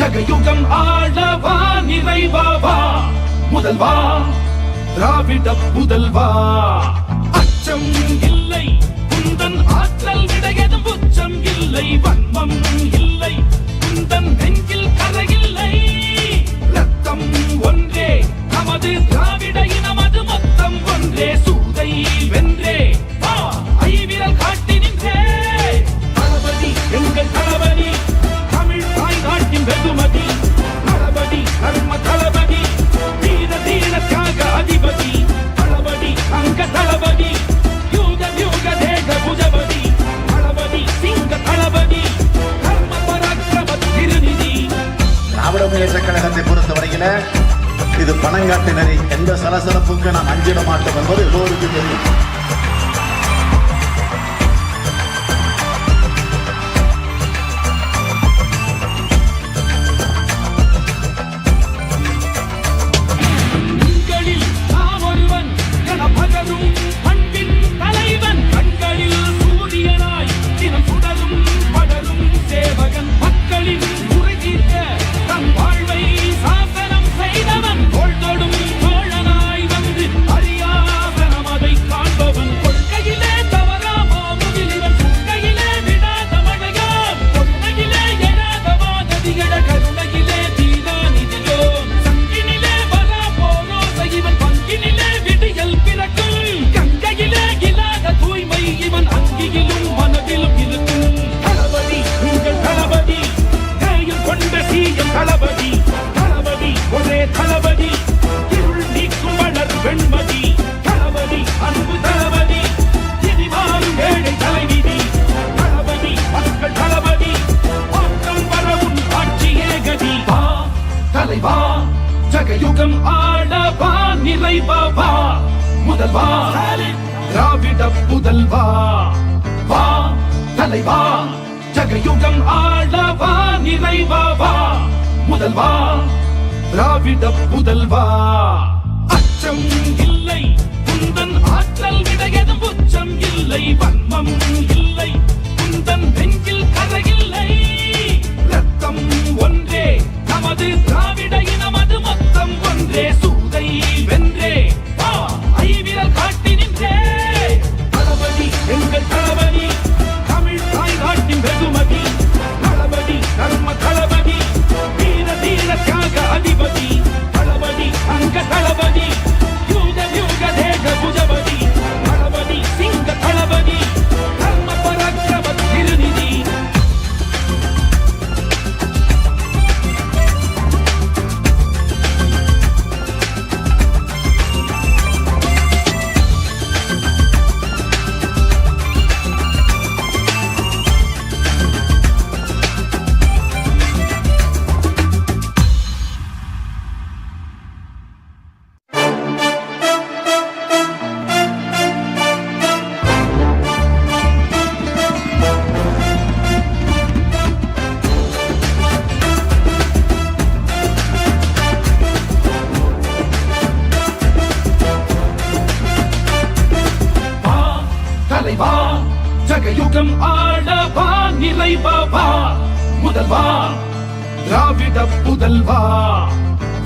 ஜகயுகம் ஆளவா நிறைவாவா முதல்வா திராவிட புதல்வா அச்சம் இல்லை குந்தன் ஆற்றல் விடையதும் உச்சம் இல்லை வன்மம் இல்லை குந்தன் நெஞ்சில் கரையில்லை ரத்தம் ஒன்றே நமது திராவிட இனமது மொத்தம் ஒன்றே சூதை வென்றே. ஐவிரல் காட்டி வெகுமதி தளபதி தர்ம தளபதி தீர அதிபதி அங்க தளபதி யூக யூக தேக புஜபதி தளபதி சிங்க தளபதி பராக்கிரம திருநிதி. திராவிட முன்னேற்ற கழகத்தை பொறுத்தவரையில இது பணங்காட்டினரை எந்த சலசலப்புக்கு நாம் அஞ்சிட மாட்டோம் என்பது எல்லோருக்கும் தெரியும். வா ஜகயுகம் ஆளவா நிறைவா வா. முதல்வா திராவிட புதல்வா வா தலைவா ஜகயுகம் ஆளவா நிறைவா வா. முதல்வா திராவிட புதல்வா அச்சம் இல்லை குந்தன் ஆற்றல் விடையதும் உச்சம் இல்லை வன்மம் இல்லை குந்தன் நெஞ்சில் கரையில்லை ரத்தம் ஒன்றே நமது திராவிட இனமது மொத்தம் ஒன்றே முதல்வா திராவிட புதல்வா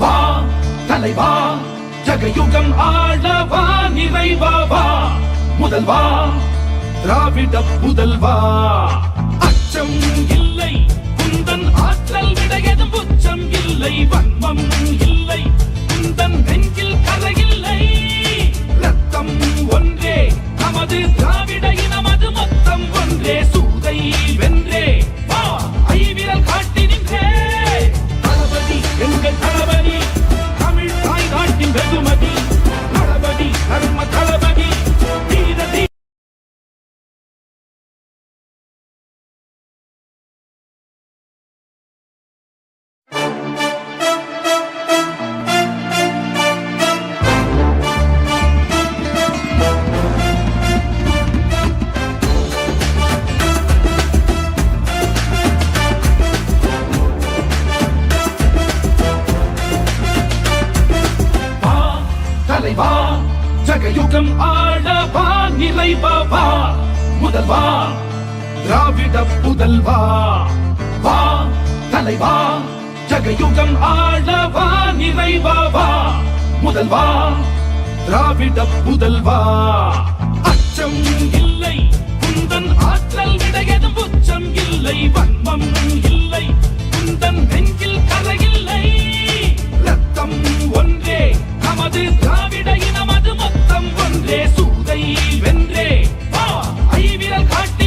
வா தலைவா ஜகயுகம் ஆளவா நிறைவா வா முதல்வா திராவிட புதல்வா. அச்சம் இல்லை குந்தன் ஆற்றல் விடையதும் உச்சம் இல்லை வன்மம் இல்லை குந்தன் மாற்றம் ஆடவா நிலைபவா முதல்வா திராவிட புதல்வா வா. தலைவா ஜகயுகம் ஆடவா நிறைவாவா முதல்வா திராவிட புதல்வா அச்சம் இல்லை குந்தன் ஆற்றல் விடையதும் உச்சம் இல்லை. வன்மம் இல்லை குந்தன் நெஞ்சில் கரையில்லை ரத்தம் ஒன்றே நமது திராவிட இனமது மொத்தம் ஒன்றே. சூதை வென்றே. ஐவிரல் காட்டி.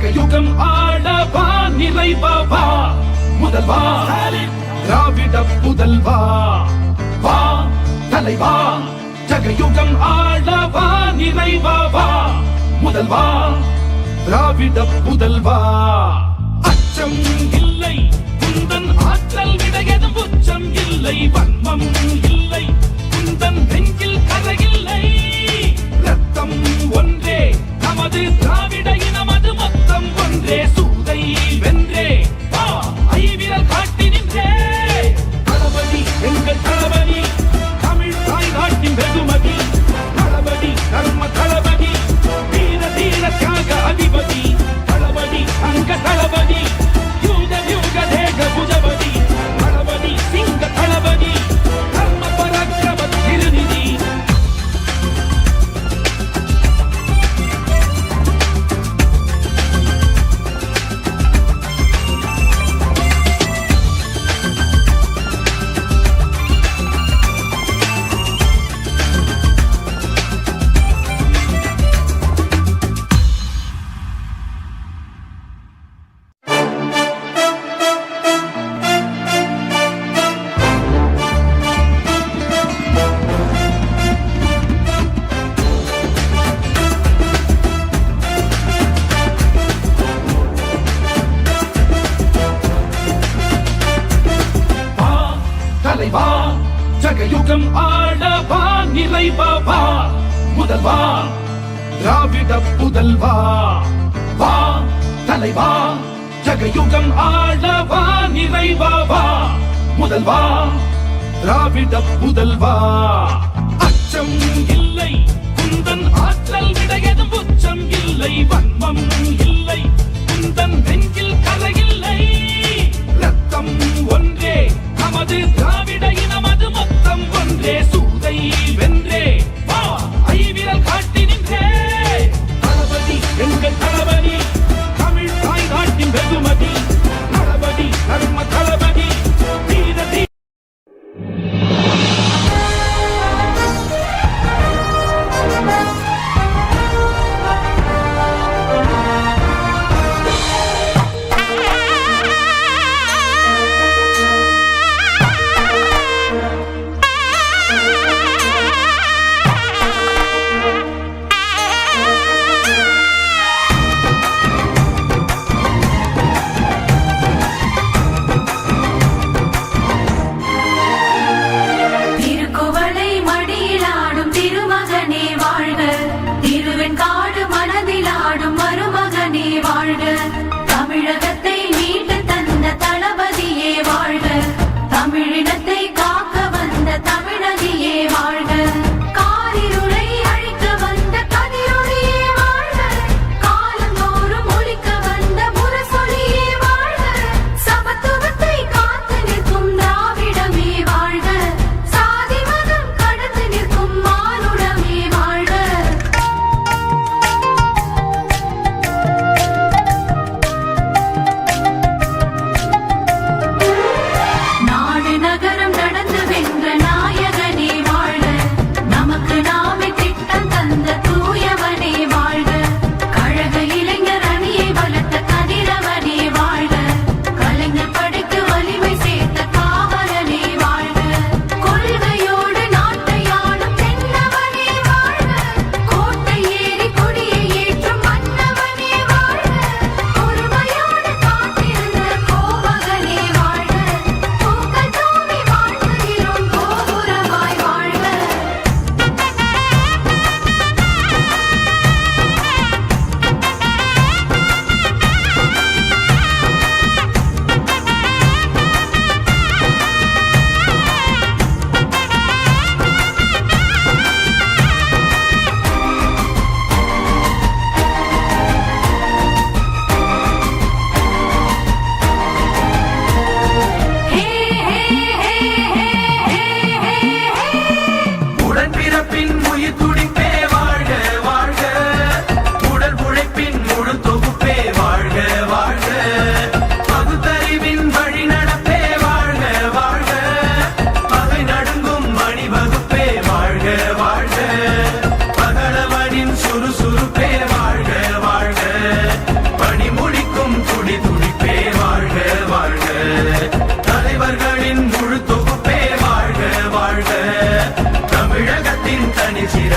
உலகயுகம் ஆளவா நிறைவா முதல்வா திராவிட புதல்வா வா தலைவா. ஜகயுகம் ஆளவா நிறைவா முதல்வா திராவிட புதல்வா அச்சம் இல்லை குந்தன் ஆற்றல் விடையதும் உச்சம் இல்லை வன்மம் இல்லை குந்தன் தலைவா ஜகயுகம் ஆளவா நிறைவாவா? முதல்வா திராவிட புதல்வா அச்சம் இல்லை குந்தன் ஆற்றல் விடையது உச்சம் இல்லை வன்மம் இல்லை குந்தன் நெஞ்சில் கலையில்லை ரத்தம் ஒன்றே நமது திராவிட இனமது மொத்தம் ஒன்றே சூதை வென்றே. eternity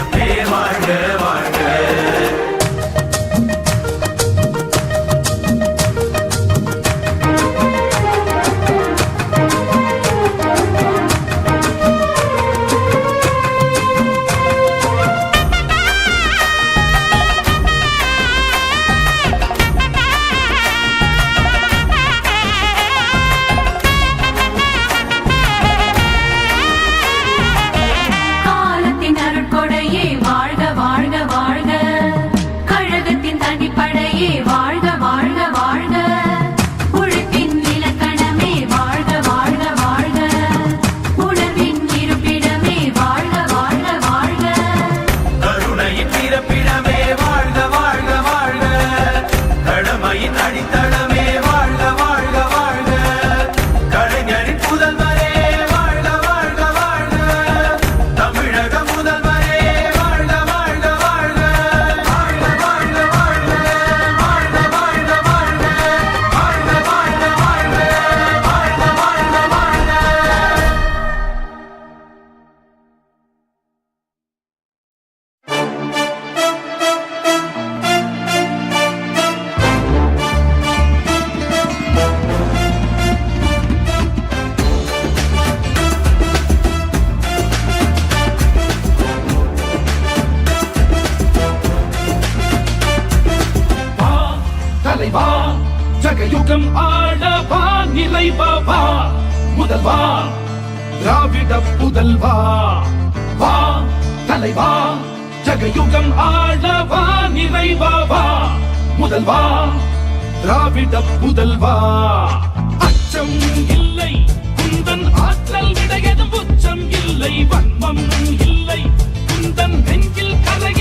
முதல்வா திராவிட புதல்வா வா தலைவா ஜகயுகம் ஆளவா நிறைவா வா முதல்வா திராவிட புதல்வா அச்சம் இல்லை குந்தன் ஆற்றல் விடையதும் உச்சம் இல்லை வன்மம் இல்லை குந்தன் நெஞ்சில் கரையில்லை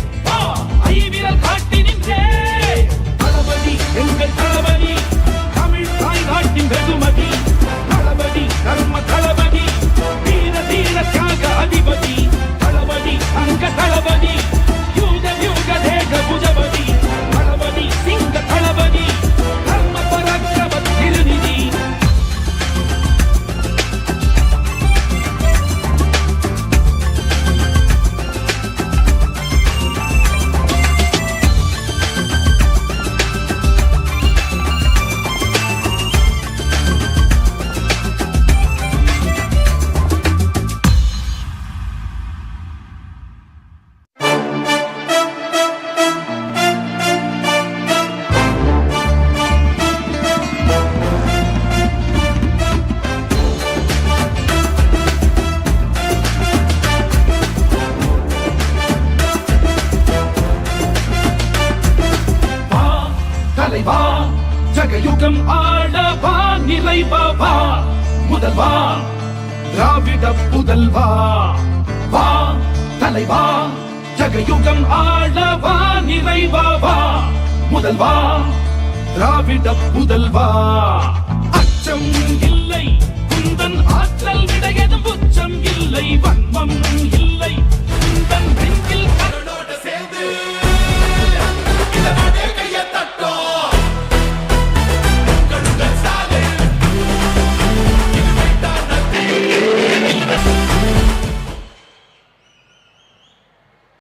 தளபதி கர்ம தளபதி தீர தீர தியாக அதிபதி தளபதி அங்க தலைவா ஜகயுகம் ஆடவா நிறைவாவா? முதல்வா திராவிட புதல்வா. வா தலைவா ஜகயுகம் ஆடவா நிறைவாவா? முதல்வா திராவிட புதல்வா. அச்சம் இல்லை குந்தன் ஆற்றல் விட எதும் உச்சம் இல்லை வன்மம் இல்லை.